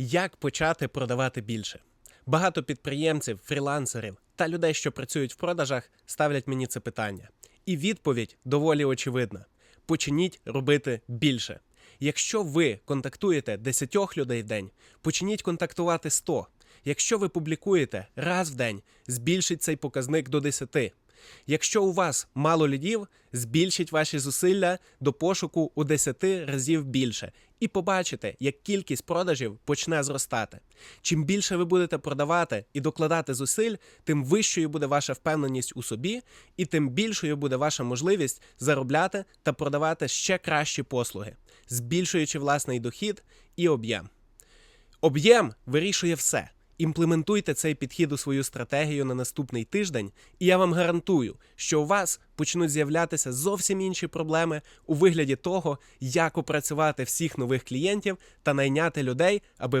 Як почати продавати більше? Багато підприємців, фрілансерів та людей, що працюють в продажах, ставлять мені це питання. І відповідь доволі очевидна: почніть робити більше. Якщо ви контактуєте 10 людей в день, почніть контактувати 100. Якщо ви публікуєте раз в день, збільшіть цей показник до 10. Якщо у вас мало лідів, збільшіть ваші зусилля до пошуку у 10 разів більше, і побачите, як кількість продажів почне зростати. Чим більше ви будете продавати і докладати зусиль, тим вищою буде ваша впевненість у собі, і тим більшою буде ваша можливість заробляти та продавати ще кращі послуги, збільшуючи власний дохід і об'єм. Об'єм вирішує все. Імплементуйте цей підхід у свою стратегію на наступний тиждень, і я вам гарантую, що у вас почнуть з'являтися зовсім інші проблеми у вигляді того, як опрацювати всіх нових клієнтів та найняти людей, аби